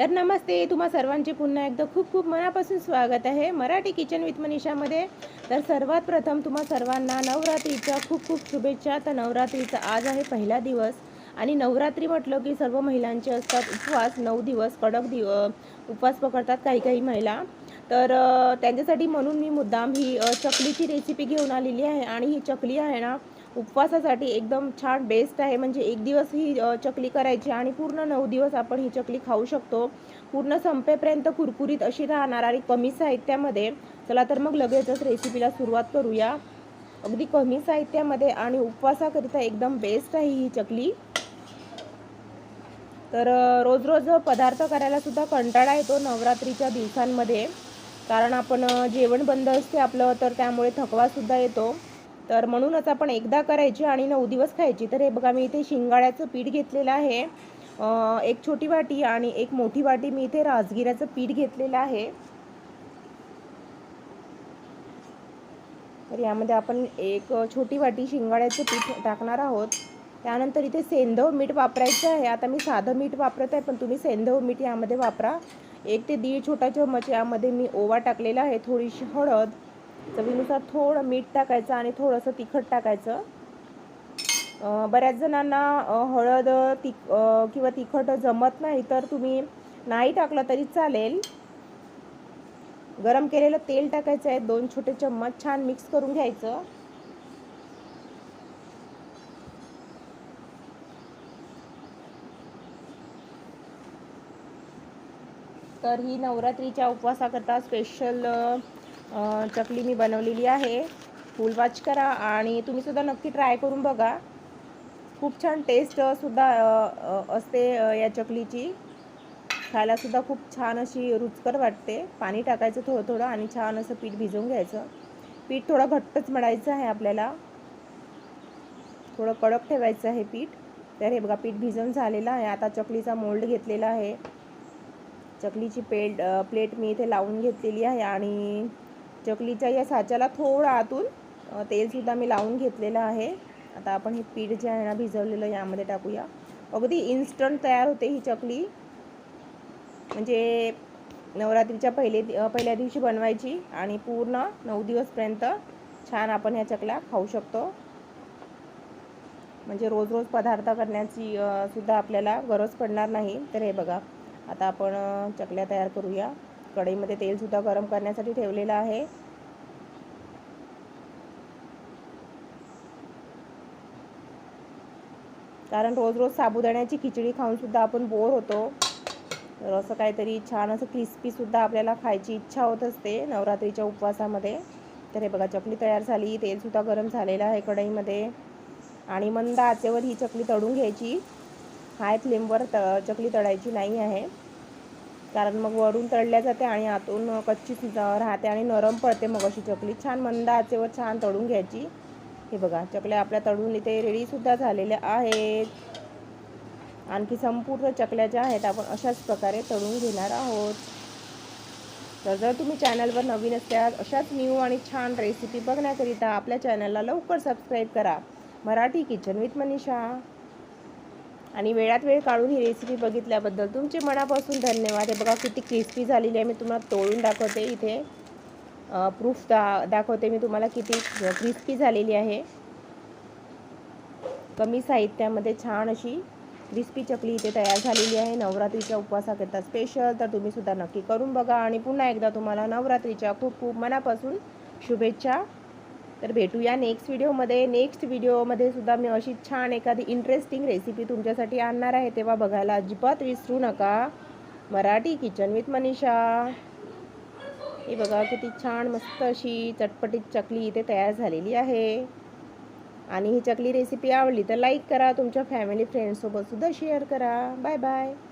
तर नमस्ते तुम्हा सर्वांचे पुन्हा एकदा खूप खूप मनापासून स्वागत आहे मराठी किचन विथ मनीषामध्ये. तर सर्वात प्रथम तुम्हा सर्वांना नवरात्रीच्या खूप खूप शुभेच्छा. तर नवरात्रीचा आज आहे पहिला दिवस आणि नवरात्री म्हटलं की सर्व महिलांचे असतात उपवास नऊ दिवस कडक दिव उपवास पकडतात काही काही महिला. तर त्यांच्यासाठी म्हणून मी मुद्दाम ही चकलीची रेसिपी घेऊन आलेली आहे आणि ही चकली आहे ना उपवासासाठी एकदम छान बेस्ट आहे. म्हणजे एक दिवस ही चकली करायची आणि पूर्ण नऊ दिवस आपण ही चकली खाऊ शकतो. पूर्ण संपेपर्यंत कुरकुरीत अशी राहणार आणि कमी साहित्यामध्ये. चला तर मग लगेचच रेसिपीला सुरुवात करूया. अगदी कमी साहित्यामध्ये आणि उपवासाकरिता एकदम बेस्ट आहे ही चकली. तर रोज रोज पदार्थ करायला सुद्धा कंटाळा येतो नवरात्रीच्या दिवसांमध्ये. कारण आपण जेवण बंद असते आपलं तर त्यामुळे थकवासुद्धा येतो. तर म्हणूनच आपण एकदा करायची आणि नऊ दिवस खायची. तर हे बघा मी इथे शिंगाड्याचं पीठ घेतलेलं आहे. एक छोटी वाटी आणि एक मोठी वाटी मी इथे राजगिऱ्याचं पीठ घेतलेलं आहे. तर यामध्ये आपण एक छोटी वाटी शिंगाड्याचं पीठ टाकणार आहोत. त्यानंतर इथे सेंधव मीठ वापरायचं आहे. आता मी साधं मीठ वापरत आहे पण तुम्ही सेंधव मीठ यामध्ये वापरा. एक ते दीड छोटा चमच यामध्ये मी ओवा टाकलेला आहे थोडीशी हळद. चवीनुसार थोडं मीठ टाकायचं आणि थोडंसं तिखट टाकायचं. बऱ्याच जणांना हळद तिख किंवा तिखट जमत नाही तर तुम्ही नाही टाकलं तरी चालेल. गरम केलेलं तेल टाकायचं आहे दोन छोटे चम्मच छान मिक्स करून घ्यायचं. तर ही नवरात्रीच्या उपवासाकरता स्पेशल चकली मी बनवलेली आहे. फुल वॉच करा आणि तुम्हीसुद्धा नक्की ट्राय करून बघा. खूप छान टेस्ट सुद्धा असते या चकलीची. खायलासुद्धा खूप छान अशी रुचकर वाटते. पाणी टाकायचं थोडं थोडं आणि छान असं पीठ भिजवून घ्यायचं. पीठ थोडं घट्टच मळायचं आहे आपल्याला. थोडं कडक ठेवायचं आहे पीठ. तर हे बघा पीठ भिजवून झालेलं आहे. आता चकलीचा मोल्ड घेतलेला आहे. चकलीची पेल्ट प्लेट मी इथे लावून घेतलेली आहे आणि चकलीच्या या साच्याला थोडं आतून तेलसुद्धा मी लावून घेतलेलं आहे. आता आपण हे पीठ जे आहे ना भिजवलेलं यामध्ये टाकूया. अगदी इन्स्टंट तयार होते ही चकली. म्हणजे नवरात्रीच्या पहिले दि- पहिल्या दिवशी बनवायची आणि पूर्ण नऊ दिवसपर्यंत छान आपण ह्या चकल्या खाऊ शकतो. म्हणजे रोज रोज पदार्थ करण्याची सुद्धा आपल्याला गरज पडणार नाही. तर हे बघा आता आपण चकल्या तयार करूया. कढईमध्ये तेलसुद्धा गरम करण्यासाठी ठेवलेलं आहे. कारण रोज रोज साबुदाण्याची खिचडी खाऊनसुद्धा आपण बोर होतो. तर असं काहीतरी छान असं क्रिस्पीसुद्धा आपल्याला खायची इच्छा होत असते नवरात्रीच्या उपवासामध्ये. तर हे बघा चकली तयार झाली तेलसुद्धा गरम झालेलं आहे कढईमध्ये. आणि मंद आचेवर ही चकली तळून घ्यायची. हाय फ्लेमवर त चकली तळायची नाही आहे. कारण मग वरून तळल्या जाते आणि आतून कच्ची सुद्धा राहते आणि नरम पडते मग अशी चकली. छान मंद आचेवर छान तळून घ्यायची. हे बघा चकल्या आपल्या तळून इथे रेडीसुद्धा झालेल्या आहेत. आणखी संपूर्ण चकल्या ज्या आहेत आपण अशाच प्रकारे तळून घेणार आहोत. तर जर तुम्ही चॅनलवर नवीन असल्यास अशाच न्यू आणि छान रेसिपी बघण्याकरिता आपल्या चॅनलला लवकर सबस्क्राईब करा. मराठी किचन विथ मनीषा आणि वेळात वेळ काढून ही रेसिपी बघितल्याबद्दल तुमचे मनापासून धन्यवाद. हे बघा किती क्रिस्पी झालेली आहे. मी तुम्हाला तोडून दाखवते इथे. प्रूफ दा दाखवते मी तुम्हाला किती क्रिस्पी झालेली आहे. कमी साहित्यामध्ये छान अशी क्रिस्पी चकली इथे तयार झालेली आहे. नवरात्रीच्या उपवासाकरिता स्पेशल तर तुम्हीसुद्धा नक्की करून बघा. आणि पुन्हा एकदा तुम्हाला नवरात्रीच्या खूप खूप मनापासून शुभेच्छा तर भेटूया नेक्स्ट व्हिडिओमध्ये नेक्स्ट व्हिडिओमध्ये सुद्धा मी अशी छान एखादी इंटरेस्टिंग रेसिपी तुमच्यासाठी आणणार आहे तेव्हा बघायला अजिबात विसरू नका. Marathi kitchen with Manisha. हे बघा किती छान मस्त अशी चटपटीत चकली इथे तयार झालेली आहे. आणि ही चकली रेसिपी आवडली तर लाईक करा तुमच्या फॅमिली फ्रेंडसोबतसुद्धा शेअर करा. Bye bye